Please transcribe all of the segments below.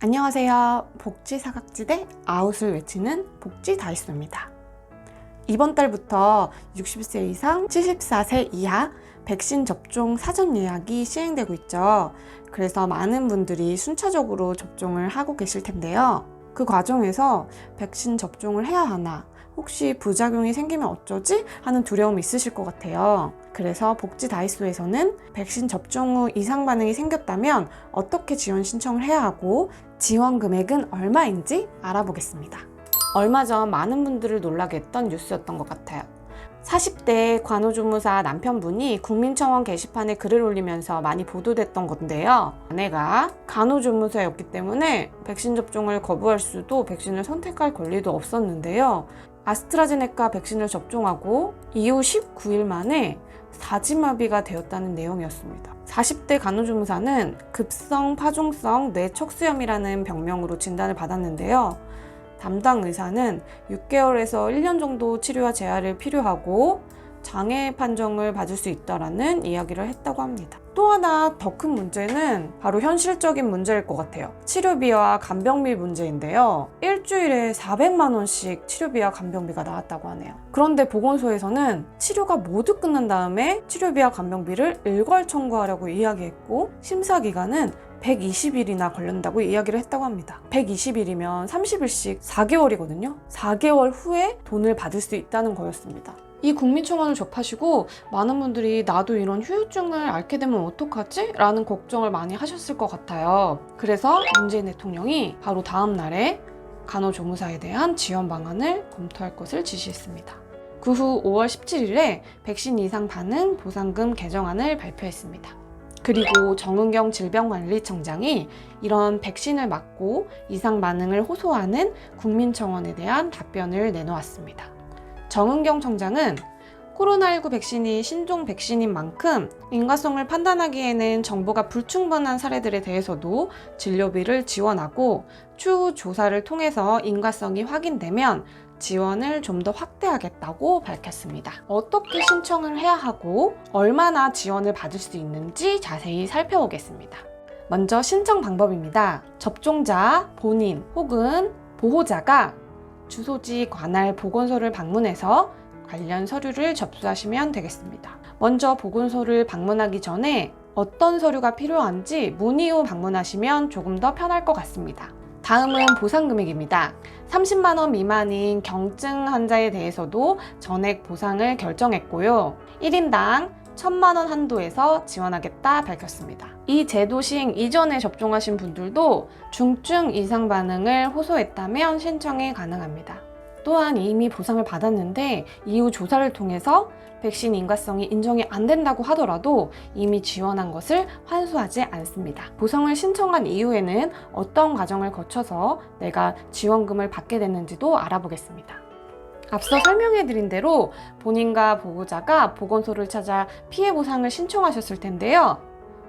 안녕하세요. 복지 사각지대 아웃을 외치는 복지 다이소입니다. 이번 달부터 60세 이상 74세 이하 백신 접종 사전 예약이 시행되고 있죠. 그래서 많은 분들이 순차적으로 접종을 하고 계실 텐데요. 그 과정에서 백신 접종을 해야 하나, 혹시 부작용이 생기면 어쩌지? 하는 두려움이 있으실 것 같아요. 그래서 복지 다이소에서는 백신 접종 후 이상 반응이 생겼다면 어떻게 지원 신청을 해야 하고 지원 금액은 얼마인지 알아보겠습니다. 얼마 전 많은 분들을 놀라게 했던 뉴스였던 것 같아요. 40대 간호조무사 남편분이 국민청원 게시판에 글을 올리면서 많이 보도됐던 건데요. 아내가 간호조무사였기 때문에 백신 접종을 거부할 수도 백신을 선택할 권리도 없었는데요. 아스트라제네카 백신을 접종하고 이후 19일 만에 사지마비가 되었다는 내용이었습니다. 40대 간호조무사는 급성 파종성 뇌척수염이라는 병명으로 진단을 받았는데요. 담당 의사는 6개월에서 1년 정도 치료와 재활을 필요하고 장애 판정을 받을 수 있다라는 이야기를 했다고 합니다. 또 하나 더 큰 문제는 바로 현실적인 문제일 것 같아요. 치료비와 간병비 문제인데요. 일주일에 400만 원씩 치료비와 간병비가 나왔다고 하네요. 그런데 보건소에서는 치료가 모두 끝난 다음에 치료비와 간병비를 일괄 청구하려고 이야기했고 심사 기간은 120일이나 걸린다고 이야기를 했다고 합니다. 120일이면 30일씩 4개월이거든요. 4개월 후에 돈을 받을 수 있다는 거였습니다. 이 국민청원을 접하시고 많은 분들이 나도 이런 후유증을 앓게 되면 어떡하지? 라는 걱정을 많이 하셨을 것 같아요. 그래서 문재인 대통령이 바로 다음 날에 간호조무사에 대한 지원 방안을 검토할 것을 지시했습니다. 그 후 5월 17일에 백신 이상 반응 보상금 개정안을 발표했습니다. 그리고 정은경 질병관리청장이 이런 백신을 맞고 이상 반응을 호소하는 국민청원에 대한 답변을 내놓았습니다. 정은경 청장은 코로나19 백신이 신종 백신인 만큼 인과성을 판단하기에는 정보가 불충분한 사례들에 대해서도 진료비를 지원하고 추후 조사를 통해서 인과성이 확인되면 지원을 좀 더 확대하겠다고 밝혔습니다. 어떻게 신청을 해야 하고 얼마나 지원을 받을 수 있는지 자세히 살펴보겠습니다. 먼저 신청 방법입니다. 접종자, 본인 혹은 보호자가 주소지 관할 보건소를 방문해서 관련 서류를 접수하시면 되겠습니다. 먼저 보건소를 방문하기 전에 어떤 서류가 필요한지 문의 후 방문하시면 조금 더 편할 것 같습니다. 다음은 보상 금액입니다. 30만 원 미만인 경증 환자에 대해서도 전액 보상을 결정했고요. 1인당 1천만 원 한도에서 지원하겠다 밝혔습니다. 이 제도 시행 이전에 접종하신 분들도 중증 이상 반응을 호소했다면 신청이 가능합니다. 또한 이미 보상을 받았는데 이후 조사를 통해서 백신 인과성이 인정이 안 된다고 하더라도 이미 지원한 것을 환수하지 않습니다. 보상을 신청한 이후에는 어떤 과정을 거쳐서 내가 지원금을 받게 됐는지도 알아보겠습니다. 앞서 설명해드린 대로 본인과 보호자가 보건소를 찾아 피해 보상을 신청하셨을 텐데요.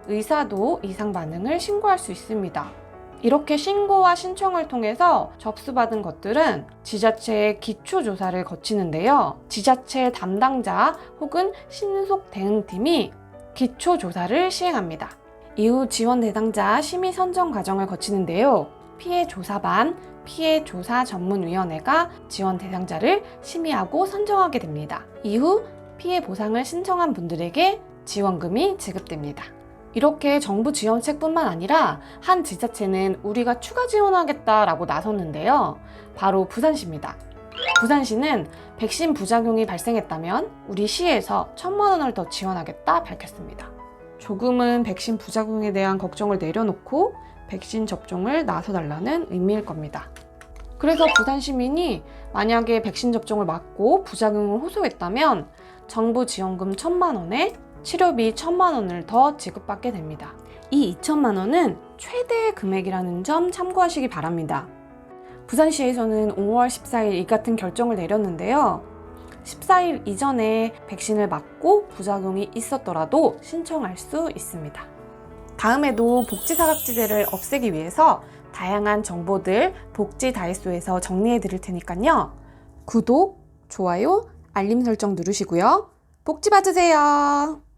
의사도 이상 반응을 신고할 수 있습니다. 이렇게 신고와 신청을 통해서 접수받은 것들은 지자체의 기초조사를 거치는데요. 지자체 담당자 혹은 신속 대응팀이 기초조사를 시행합니다. 이후 지원 대상자 심의 선정 과정을 거치는데요. 피해 조사반, 피해 조사 전문위원회가 지원 대상자를 심의하고 선정하게 됩니다. 이후 피해 보상을 신청한 분들에게 지원금이 지급됩니다. 이렇게 정부 지원책뿐만 아니라 한 지자체는 우리가 추가 지원하겠다라고 나섰는데요. 바로 부산시입니다. 부산시는 백신 부작용이 발생했다면 우리 시에서 천만 원을 더 지원하겠다 밝혔습니다. 조금은 백신 부작용에 대한 걱정을 내려놓고 백신 접종을 나서달라는 의미일 겁니다. 그래서 부산 시민이 만약에 백신 접종을 맞고 부작용을 호소했다면 정부 지원금 천만 원에 치료비 천만 원을 더 지급받게 됩니다. 이 2천만 원은 최대 금액이라는 점 참고하시기 바랍니다. 부산시에서는 5월 14일 이 같은 결정을 내렸는데요. 14일 이전에 백신을 맞고 부작용이 있었더라도 신청할 수 있습니다. 다음에도 복지 사각지대를 없애기 위해서 다양한 정보들 복지 다이소에서 정리해 드릴 테니까요. 구독, 좋아요, 알림 설정 누르시고요. 복지 받으세요.